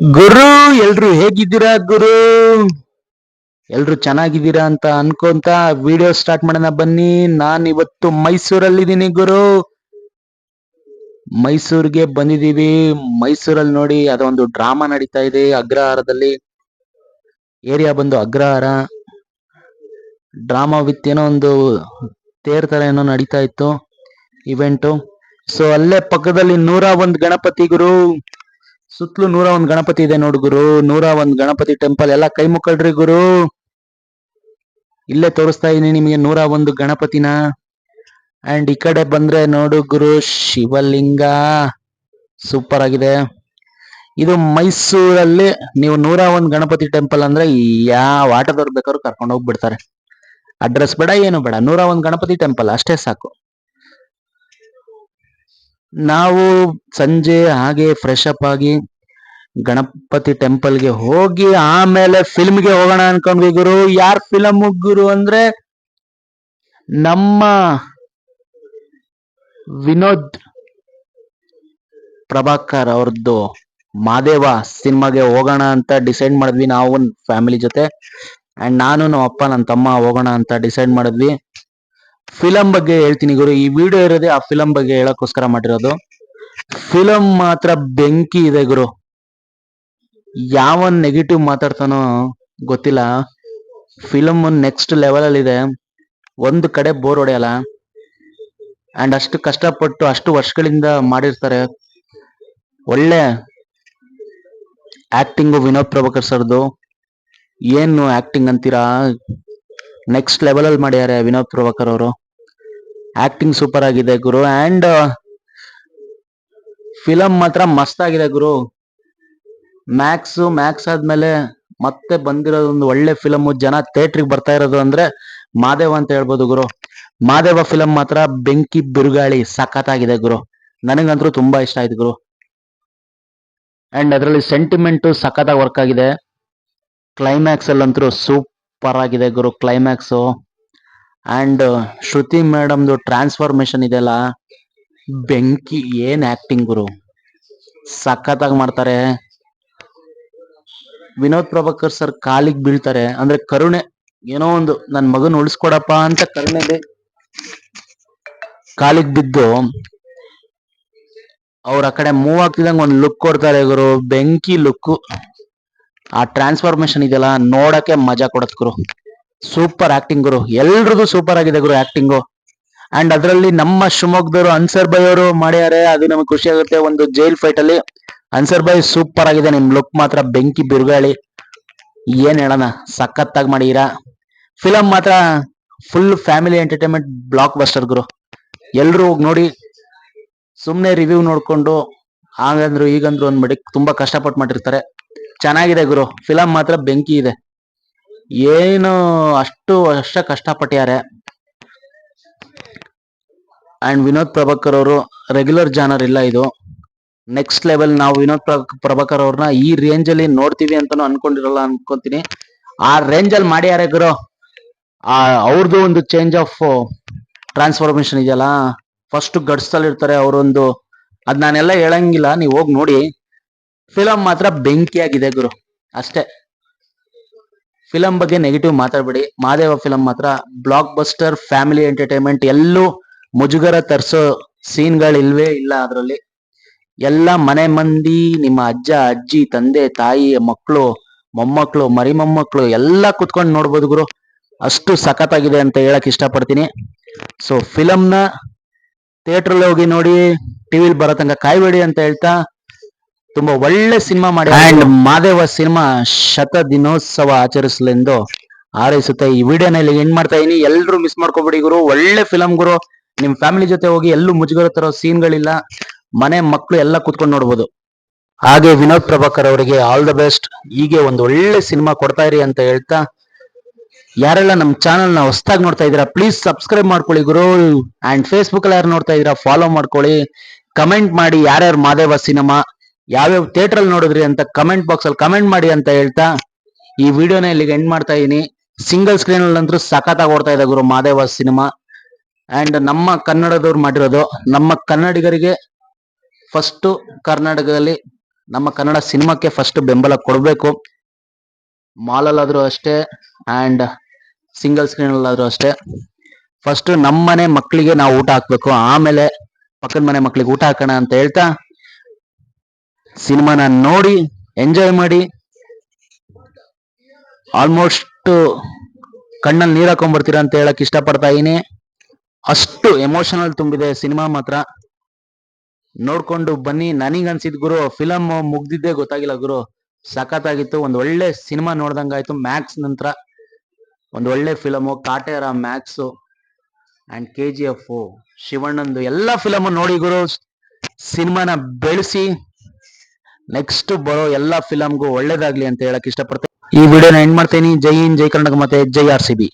ಗುರು, ಎಲ್ರು ಹೇಗಿದ್ದೀರಾ ಗುರು? ಎಲ್ರು ಚೆನ್ನಾಗಿದ್ದೀರಾ ಅಂತ ಅನ್ಕೊಂತ ವಿಡಿಯೋ ಸ್ಟಾರ್ಟ್ ಮಾಡೋಣ ಬನ್ನಿ. ನಾನ್ ಇವತ್ತು ಮೈಸೂರಲ್ಲಿದ್ದೀನಿ ಗುರು. ಮೈಸೂರಿಗೆ ಬಂದಿದ್ದೀವಿ. ಮೈಸೂರಲ್ಲಿ ನೋಡಿ ಅದೊಂದು ಡ್ರಾಮಾ ನಡೀತಾ ಇದೆ ಅಗ್ರಹಾರದಲ್ಲಿ. ಏರಿಯಾ ಬಂದು ಅಗ್ರಹಾರ. ಡ್ರಾಮಾ ವಿತ್ ಏನೋ ಒಂದು ತೇರ್ ತರ ಏನೋ ನಡೀತಾ ಇತ್ತು ಇವೆಂಟು ಸೊ ಅಲ್ಲೇ ಪಕ್ಕದಲ್ಲಿ ನೂರ ಒಂದ್ ಗಣಪತಿ ಗುರು. ಸುತ್ತಲೂ ನೂರ ಒಂದ್ ಗಣಪತಿ ಇದೆ ನೋಡು ಗುರು. ನೂರ ಒಂದ್ ಗಣಪತಿ ಟೆಂಪಲ್ ಎಲ್ಲ ಕೈ ಮುಕ್ಕಳ್ರಿ ಗುರು. ಇಲ್ಲೇ ತೋರಿಸ್ತಾ ಇದೀನಿ ನಿಮಗೆ ನೂರ ಒಂದು ಗಣಪತಿನ. ಅಂಡ್ ಈ ಕಡೆ ಬಂದ್ರೆ ನೋಡು ಗುರು, ಶಿವಲಿಂಗ. ಸೂಪರ್ ಆಗಿದೆ. ಇದು ಮೈಸೂರಲ್ಲಿ ನೀವು ನೂರ ಒಂದ್ ಗಣಪತಿ ಟೆಂಪಲ್ ಅಂದ್ರೆ ಯಾವ ಆಟದವ್ರು ಬೇಕಾದ್ರೂ ಕರ್ಕೊಂಡು ಹೋಗ್ಬಿಡ್ತಾರೆ. ಅಡ್ರೆಸ್ ಬೇಡ, ಏನು ಬೇಡ. ನೂರ ಒಂದ್ ಗಣಪತಿ ಟೆಂಪಲ್ ಅಷ್ಟೇ ಸಾಕು. ನಾವು ಸಂಜೆ ಹಾಗೆ ಫ್ರೆಶ್ ಅಪ್ ಆಗಿ ಗಣಪತಿ ಟೆಂಪಲ್ಗೆ ಹೋಗಿ ಆಮೇಲೆ ಫಿಲ್ಮ್ಗೆ ಹೋಗೋಣ ಅನ್ಕೊಂಡ್ವಿ ಗುರು. ಯಾರ್ ಫಿಲಮ್ ಗುರು ಅಂದ್ರೆ ನಮ್ಮ ವಿನೋದ್ ಪ್ರಭಾಕರ್ ಅವ್ರದ್ದು ಮಾದೇವ ಸಿನಿಮಾಗೆ ಹೋಗೋಣ ಅಂತ ಡಿಸೈಡ್ ಮಾಡಿದ್ವಿ ನಾವು ಫ್ಯಾಮಿಲಿ ಜೊತೆ. ಅಂಡ್ ನಾನು ನಮ್ಮ ಅಪ್ಪ ನನ್ನ ತಮ್ಮ ಹೋಗೋಣ ಅಂತ ಡಿಸೈಡ್ ಮಾಡಿದ್ವಿ. ಫಿಲಂ ಬಗ್ಗೆ ಹೇಳ್ತೀನಿ ಗುರು. ಈ ವಿಡಿಯೋ ಇರೋದೇ ಆ ಫಿಲಂ ಬಗ್ಗೆ ಹೇಳಕ್ಕೋಸ್ಕರ ಮಾಡಿರೋದು. ಫಿಲಂ ಮಾತ್ರ ಬೆಂಕಿ ಇದೆ ಗುರು. ಯಾವ ನೆಗೆಟಿವ್ ಮಾತಾಡ್ತಾನೋ ಗೊತ್ತಿಲ್ಲ. ಫಿಲಮ್ ನೆಕ್ಸ್ಟ್ ಲೆವೆಲ್ ಅಲ್ಲಿ ಇದೆ. ಒಂದು ಕಡೆ ಬೋರ್ ಹೊಡೆಯಲ್ಲ. ಅಂಡ್ ಅಷ್ಟು ಕಷ್ಟಪಟ್ಟು ಅಷ್ಟು ವರ್ಷಗಳಿಂದ ಮಾಡಿರ್ತಾರೆ. ಒಳ್ಳೆ ಆಕ್ಟಿಂಗು ವಿನೋದ್ ಪ್ರಭಾಕರ್ ಸರ್ದು. ಏನು ಆಕ್ಟಿಂಗ್ ಅಂತೀರಾ? ನೆಕ್ಸ್ಟ್ ಲೆವೆಲ್ ಅಲ್ಲಿ ಮಾಡ್ಯಾರೆ ವಿನೋದ್ ಪ್ರಭಾಕರ್ ಅವರು. ಆಕ್ಟಿಂಗ್ ಸೂಪರ್ ಆಗಿದೆ ಗುರು ಅಂಡ್ ಫಿಲಮ್ ಮಾತ್ರ ಮಸ್ತ್ ಆಗಿದೆ ಗುರು. ಮ್ಯಾಕ್ಸ್ ಮ್ಯಾಕ್ಸ್ ಆದ್ಮೇಲೆ ಮತ್ತೆ ಬಂದಿರೋದು ಒಂದು ಒಳ್ಳೆ ಫಿಲಮ್ ಜನ ಥಿಯೇಟ್ರಿಗೆ ಬರ್ತಾ ಇರೋದು ಅಂದ್ರೆ ಮಾದೇವ ಅಂತ ಹೇಳ್ಬೋದು ಗುರು. ಮಾದೇವ ಫಿಲಂ ಮಾತ್ರ ಬೆಂಕಿ ಬಿರುಗಾಳಿ ಸಖತ್ತಾಗಿದೆ ಗುರು. ನನಗಂತೂ ತುಂಬಾ ಇಷ್ಟ ಆಯ್ತು ಗುರು. ಅಂಡ್ ಅದರಲ್ಲಿ ಸೆಂಟಿಮೆಂಟ್ ಸಖತ್ತಾಗಿ ವರ್ಕ್ ಆಗಿದೆ. ಕ್ಲೈಮ್ಯಾಕ್ಸ್ ಅಲ್ಲಂತೂ ಸೂಪರ್ ಆಗಿದೆ ಗುರು ಕ್ಲೈಮ್ಯಾಕ್ಸ್ ಅಂಡ್ ಶ್ರುತಿ ಮೇಡಮ್ದು ಟ್ರಾನ್ಸ್ಫಾರ್ಮೇಶನ್ ಇದೆಲ್ಲ ಬೆಂಕಿ ಏನ್ ಆಕ್ಟಿಂಗ್ ಗುರು? ಸಖತ್ತಾಗಿ ಮಾಡ್ತಾರೆ. ವಿನೋದ್ ಪ್ರಭಾಕರ್ ಸರ್ ಕಾಲಿಗೆ ಬೀಳ್ತಾರೆ. ಅಂದ್ರೆ ಕರುಣೆ, ಏನೋ ಒಂದು, ನನ್ ಮಗನ್ ಉಳಿಸ್ಕೊಡಪ್ಪ ಅಂತ ಕರುಣೆ ಕಾಲಿಗೆ ಬಿದ್ದು ಅವ್ರ ಆ ಕಡೆ ಮೂವ್ ಆಗ್ತಿದಂಗ ಒಂದ್ ಲುಕ್ ಕೊಡ್ತಾರೆ ಗುರು, ಬೆಂಕಿ ಲುಕ್ ಆ ಟ್ರಾನ್ಸ್ಫಾರ್ಮೇಶನ್ ಇದೆಯಲ್ಲ ನೋಡಕ್ಕೆ ಮಜಾ ಕೊಡತ್ ಗುರು. ಸೂಪರ್ ಆಕ್ಟಿಂಗ್ ಗುರು. ಎಲ್ರದು ಸೂಪರ್ ಆಗಿದೆ ಗುರು ಆಕ್ಟಿಂಗು ಅಂಡ್ ಅದರಲ್ಲಿ ನಮ್ಮ ಶಿವಮೊಗ್ಗದವರು ಅನ್ಸರ್ ಬೈ ಅವರು ಮಾಡ್ಯಾರೆ, ಅದು ನಮಗೆ ಖುಷಿ ಆಗುತ್ತೆ. ಒಂದು ಜೈಲ್ ಫೈಟ್ ಅಲ್ಲಿ ಅನ್ಸರ್ ಬೈ ಸೂಪರ್ ಆಗಿದೆ. ನಿಮ್ ಲುಕ್ ಮಾತ್ರ ಬೆಂಕಿ ಬಿರುಗಾಳಿ. ಏನ್ ಹೇಳೋಣ, ಸಖತ್ತಾಗಿ ಮಾಡಿರಾ ಫಿಲಂ ಮಾತ್ರ full family entertainment blockbuster ಗುರು. ಎಲ್ರು ಹೋಗಿ ನೋಡಿ ಸುಮ್ಮನೆ ರಿವ್ಯೂ ನೋಡ್ಕೊಂಡು, ಹಾಗಂದ್ರು ಈಗಂದ್ರು ಅಂದ್ಬಿಡಿ ತುಂಬಾ ಕಷ್ಟಪಟ್ಟು ಮಾಡಿರ್ತಾರೆ. ಚೆನ್ನಾಗಿದೆ ಗುರು. ಫಿಲಂ ಮಾತ್ರ ಬೆಂಕಿ ಇದೆ. ಏನು ಅಷ್ಟು ವರ್ಷ ಕಷ್ಟಪಟ್ಟಿದ್ದಾರೆ. ಅಂಡ್ ವಿನೋದ್ ಪ್ರಭಾಕರ್ ಅವರು ರೆಗ್ಯುಲರ್ ಜಾನರ್ ಇಲ್ಲ ಇದು. ನೆಕ್ಸ್ಟ್ ಲೆವೆಲ್ ನಾವು ವಿನೋದ್ ಪ್ರ- ಪ್ರಭಾಕರ್ ಅವ್ರನ್ನ ಈ ರೇಂಜ್ ಅಲ್ಲಿ ನೋಡ್ತೀವಿ ಅಂತಾನು ಅನ್ಕೊಂಡಿರಲ್ಲ ಅನ್ಕೊಂತೀನಿ. ಆ ರೇಂಜ್ ಅಲ್ಲಿ ಮಾಡ್ಯಾರೆ ಗುರು. ಆ ಅವ್ರದ್ದು ಒಂದು ಚೇಂಜ್ ಆಫ್ ಟ್ರಾನ್ಸ್ಫಾರ್ಮೇಶನ್ ಇದೆಯಲ್ಲ. ಫಸ್ಟ್ ಗಡ್ಸ್ತಲ್ಲಿ ಇರ್ತಾರೆ ಅವರೊಂದು. ಅದ್ ನಾನೆಲ್ಲ ಹೇಳಂಗಿಲ್ಲ. ನೀವು ಹೋಗಿ ನೋಡಿ. ಫಿಲಂ ಮಾತ್ರ ಬೆಂಕಿಯಾಗಿದೆ ಗುರು. ಅಷ್ಟೇ. ಫಿಲಂ ಬಗ್ಗೆ ನೆಗೆಟಿವ್ ಮಾತಾಡ್ಬೇಡಿ. ಮಾದೇವ ಫಿಲಂ ಮಾತ್ರ ಬ್ಲಾಕ್ ಬಸ್ಟರ್ ಫ್ಯಾಮಿಲಿ ಎಂಟರ್ಟೈನ್ಮೆಂಟ್ ಎಲ್ಲೂ ಮುಜುಗರ ತರಿಸೋ ಸೀನ್ಗಳು ಇಲ್ವೇ ಇಲ್ಲ ಅದರಲ್ಲಿ. ಎಲ್ಲ ಮನೆ ಮಂದಿ, ನಿಮ್ಮ ಅಜ್ಜ, ಅಜ್ಜಿ, ತಂದೆ, ತಾಯಿ ಮಕ್ಕಳು ಮೊಮ್ಮಕ್ಕಳು ಮರಿ ಮೊಮ್ಮಕ್ಕಳು ಎಲ್ಲ ಕುತ್ಕೊಂಡು ನೋಡ್ಬೋದು ಗುರು. ಅಷ್ಟು ಸಖತ್ತಾಗಿದೆ ಅಂತ ಹೇಳಕ್ ಇಷ್ಟಪಡ್ತೀನಿ. ಸೊ ಫಿಲಂನ ಥಿಯೇಟರ್ ಹೋಗಿ ನೋಡಿ ಟಿವಿಲ್ ಬರೋ ತನಕ ಕಾಯ್ಬೇಡಿ ಅಂತ ಹೇಳ್ತಾ ತುಂಬಾ ಒಳ್ಳೆ ಸಿನಿಮಾ ಮಾಡಿ ಅಂಡ್ ಮಾದೇವ ಸಿನಿಮಾ ಶತ ದಿನೋತ್ಸವ ಆಚರಿಸಲೆಂದು ಹಾರೈಸುತ್ತೆ. ಈ ವಿಡಿಯೋನಲ್ಲಿ ಎಂಡ್ ಮಾಡ್ತಾ ಇದೀನಿ. ಎಲ್ರು ಮಿಸ್ ಮಾಡ್ಕೋಬೇಡಿ ಗುರು. ಒಳ್ಳೆ ಫಿಲಂ ಗುರು. ನಿಮ್ ಫ್ಯಾಮಿಲಿ ಜೊತೆ ಹೋಗಿ ಎಲ್ಲೂ ಮುಜುಗರ ತರೋ ಸೀನ್ಗಳಿಲ್ಲ ಮನೆ ಮಕ್ಕಳು ಎಲ್ಲ ಕುತ್ಕೊಂಡು ನೋಡ್ಬೋದು. ಹಾಗೆ ವಿನೋದ್ ಪ್ರಭಾಕರ್ ಅವರಿಗೆ ಆಲ್ ದ ಬೆಸ್ಟ್ ಹೀಗೆ ಒಂದು ಒಳ್ಳೆ ಸಿನಿಮಾ ಕೊಡ್ತಾ ಇರಿ ಅಂತ ಹೇಳ್ತಾ ಯಾರೆಲ್ಲ ನಮ್ಮ ಚಾನಲ್ನ ಹೊಸದಾಗಿ ನೋಡ್ತಾ ಇದ್ದೀರಾ ಪ್ಲೀಸ್ ಸಬ್ಸ್ಕ್ರೈಬ್ ಮಾಡ್ಕೊಳ್ಳಿ ಗುರು. ಅಂಡ್ ಫೇಸ್ಬುಕ್ ಅಲ್ಲಿ ಯಾರು ನೋಡ್ತಾ ಇದ್ದೀರಾ ಫಾಲೋ ಮಾಡ್ಕೊಳ್ಳಿ. ಕಮೆಂಟ್ ಮಾಡಿ ಯಾರ್ಯಾರು ಮಾದೇವ ಸಿನಿಮಾ ಯಾವ್ಯಾವ ಥಿಯೇಟರ್ ಅಲ್ಲಿ ನೋಡಿದ್ರಿ ಅಂತ ಕಮೆಂಟ್ ಬಾಕ್ಸ್ ಅಲ್ಲಿ ಕಮೆಂಟ್ ಮಾಡಿ ಅಂತ ಹೇಳ್ತಾ ಈ ವಿಡಿಯೋನ ಇಲ್ಲಿಗೆ ಎಂಡ್ ಮಾಡ್ತಾ ಇದೀನಿ. ಸಿಂಗಲ್ ಸ್ಕ್ರೀನ್ ಅಲ್ಲಿ ಅಂತೂ ಸಖತ್ತಾಗಿ ಓಡ್ತಾ ಇದೆ ಗುರು ಮಾದೇವ ಸಿನಿಮಾ ಅಂಡ್ ನಮ್ಮ ಕನ್ನಡದವ್ರು ಮಾಡಿರೋದು, ನಮ್ಮ ಕನ್ನಡಿಗರಿಗೆ ಫಸ್ಟ್ ಕರ್ನಾಟಕದಲ್ಲಿ ನಮ್ಮ ಕನ್ನಡ ಸಿನಿಮಾಕ್ಕೆ ಫಸ್ಟ್ ಬೆಂಬಲ ಕೊಡಬೇಕು. ಮಾಲಲ್ಲಾದ್ರೂ ಅಷ್ಟೇ ಅಂಡ್ ಸಿಂಗಲ್ ಸ್ಕ್ರೀನ್ ಅಲ್ಲಾದ್ರೂ ಅಷ್ಟೇ. ಫಸ್ಟ್ ನಮ್ಮನೆ ಮಕ್ಕಳಿಗೆ ನಾವು ಊಟ ಹಾಕ್ಬೇಕು. ಆಮೇಲೆ ಪಕ್ಕದ ಮನೆ ಮಕ್ಕಳಿಗೆ ಊಟ ಹಾಕೋಣ ಅಂತ ಹೇಳ್ತಾ ಸಿನಿಮಾನ ನೋಡಿ, ಎಂಜಾಯ್ ಮಾಡಿ, ಆಲ್ಮೋಸ್ಟ್ ಕಣ್ಣಲ್ಲಿ ನೀರು ಹಾಕೊಂಡ್ಬರ್ತೀರಾ ಅಂತ ಹೇಳಕ್ ಇಷ್ಟಪಡ್ತಾ ಇದೀನಿ ಅಷ್ಟು ಎಮೋಷನಲ್ ತುಂಬಿದೆ ಸಿನಿಮಾ ಮಾತ್ರ. ನೋಡ್ಕೊಂಡು ಬನ್ನಿ, ನನಗೆ ಅನ್ಸಿದ್ ಗುರು ಫಿಲಮ್ ಮುಗ್ದಿದ್ದೇ ಗೊತ್ತಾಗಿಲ್ಲ ಗುರು. ಸಖತ್ತಾಗಿತ್ತು, ಒಂದ್ ಒಳ್ಳೆ ಸಿನಿಮಾ ನೋಡ್ದಂಗಾಯ್ತು ಮ್ಯಾಕ್ಸ್ ನಂತರ. ಒಂದ್ ಒಳ್ಳೆ film Kaatera, Max and K G F ಶಿವಣ್ಣಂದು ಎಲ್ಲ ಫಿಲಮ್ ನೋಡಿ ಗುರು. ಸಿನಿಮಾನ ಬೆಳೆಸಿ ನೆಕ್ಸ್ಟ್ ಬರೋ ಎಲ್ಲಾ ಫಿಲಂಗೂ ಒಳ್ಳೇದಾಗ್ಲಿ ಅಂತ ಹೇಳಕ್ ಇಷ್ಟಪಡ್ತೇನೆ. ಈ ವಿಡಿಯೋನ ಎಂಡ್ ಮಾಡ್ತೇನೆ. ಜೈ ಹಿಂದ್, ಜೈ ಕರ್ನಾಟಕ, ಮತ್ತೆ ಜೈ ಆರ್ ಸಿ ಬಿ